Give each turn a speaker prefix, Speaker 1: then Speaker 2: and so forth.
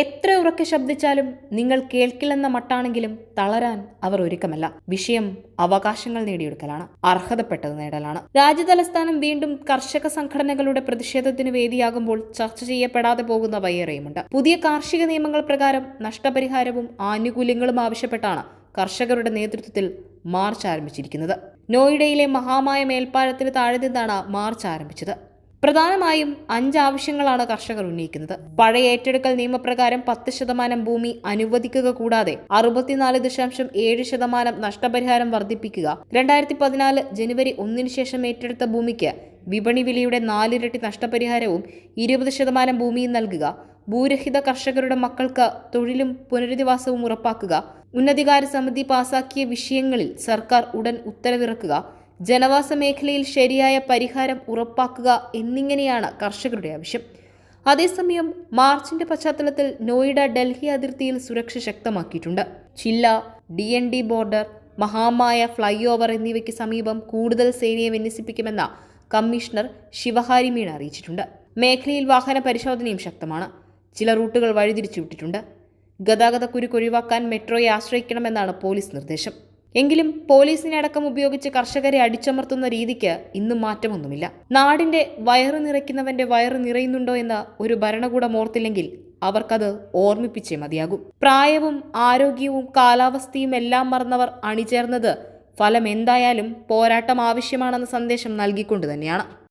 Speaker 1: എത്ര ഉറക്കെ ശബ്ദിച്ചാലും നിങ്ങൾ കേൾക്കില്ലെന്ന മട്ടാണെങ്കിലും തളരാൻ അവർ ഒരുക്കമല്ല. വിഷയം അവകാശങ്ങൾ നേടിയെടുക്കലാണ്. അർഹതപ്പെട്ടത് നേടലാണ്. രാജ്യതലസ്ഥാനം വീണ്ടും കർഷക സംഘടനകളുടെ പ്രതിഷേധത്തിന് വേദിയാകുമ്പോൾ ചർച്ച ചെയ്യപ്പെടാതെ പോകുന്ന വയ്യേറെയുമുണ്ട് പുതിയ കാർഷിക നിയമങ്ങൾ പ്രകാരം നഷ്ടപരിഹാരവും ആനുകൂല്യങ്ങളും ആവശ്യപ്പെട്ടാണ് കർഷകരുടെ നേതൃത്വത്തിൽ മാർച്ച് ആരംഭിച്ചിരിക്കുന്നത്. നോയിഡയിലെ മഹാമായ മേൽപ്പാലത്തിന് താഴെ നിന്നാണ് മാർച്ച് ആരംഭിച്ചത്. പ്രധാനമായും അഞ്ച് ആവശ്യങ്ങളാണ് കർഷകർ ഉന്നയിക്കുന്നത്. പഴയ ഏറ്റെടുക്കൽ നിയമപ്രകാരം പത്ത് ശതമാനം ഭൂമി അനുവദിക്കുക കൂടാതെ അറുപത്തിനാല് ദശാംശം ഏഴ് ശതമാനം നഷ്ടപരിഹാരം വർദ്ധിപ്പിക്കുക രണ്ടായിരത്തി പതിനാല് ജനുവരി ഒന്നിന് ശേഷം ഏറ്റെടുത്ത ഭൂമിക്ക് വിപണി വിലയുടെ നാലിരട്ടി നഷ്ടപരിഹാരവും ഇരുപത് ശതമാനം ഭൂമിയും നൽകുക ഭൂരഹിത കർഷകരുടെ മക്കൾക്ക് തൊഴിലും പുനരധിവാസവും ഉറപ്പാക്കുക. ഉന്നതികാര സമിതി പാസാക്കിയ വിഷയങ്ങളിൽ സർക്കാർ ഉടൻ ഉത്തരവിറക്കുക. ജനവാസ മേഖലയിൽ ശരിയായ പരിഹാരം ഉറപ്പാക്കുക എന്നിങ്ങനെയാണ് കർഷകരുടെ ആവശ്യം. അതേസമയം മാർച്ചിന്റെ പശ്ചാത്തലത്തിൽ നോയിഡ ഡൽഹി അതിർത്തിയിൽ സുരക്ഷ ശക്തമാക്കിയിട്ടുണ്ട്. Chilla D N D border Mahamaya flyover എന്നിവയ്ക്ക് സമീപം കൂടുതൽ സേനയെ വിന്യസിപ്പിക്കുമെന്ന കമ്മീഷണർ ശിവഹാരി മീണ അറിയിച്ചിട്ടുണ്ട്. മേഖലയിൽ വാഹന പരിശോധനയും ശക്തമാണ്. ചില റൂട്ടുകൾ വഴിതിരിച്ചുവിട്ടിട്ടുണ്ട് ഗതാഗതക്കുരുക്ക് ഒഴിവാക്കാൻ മെട്രോയെ ആശ്രയിക്കണമെന്നാണ് പോലീസ് നിർദ്ദേശം. എങ്കിലും പോലീസിനെ അടക്കം ഉപയോഗിച്ച് കർഷകരെ അടിച്ചമർത്തുന്ന രീതിക്ക് ഇന്നും മാറ്റമൊന്നുമില്ല. നാടിന്റെ വയറ് നിറയ്ക്കുന്നവന്റെ വയറ് നിറയുന്നുണ്ടോ എന്ന് ഒരു ഭരണകൂടം ഓർത്തില്ലെങ്കിൽ അവർക്കത് ഓർമ്മിപ്പിച്ചേ മതിയാകും. പ്രായവും ആരോഗ്യവും കാലാവസ്ഥയും എല്ലാം മറന്നവർ അണിചേർന്നത് ഫലം എന്തായാലും പോരാട്ടം ആവശ്യമാണെന്ന സന്ദേശം നൽകിക്കൊണ്ട് തന്നെയാണ്.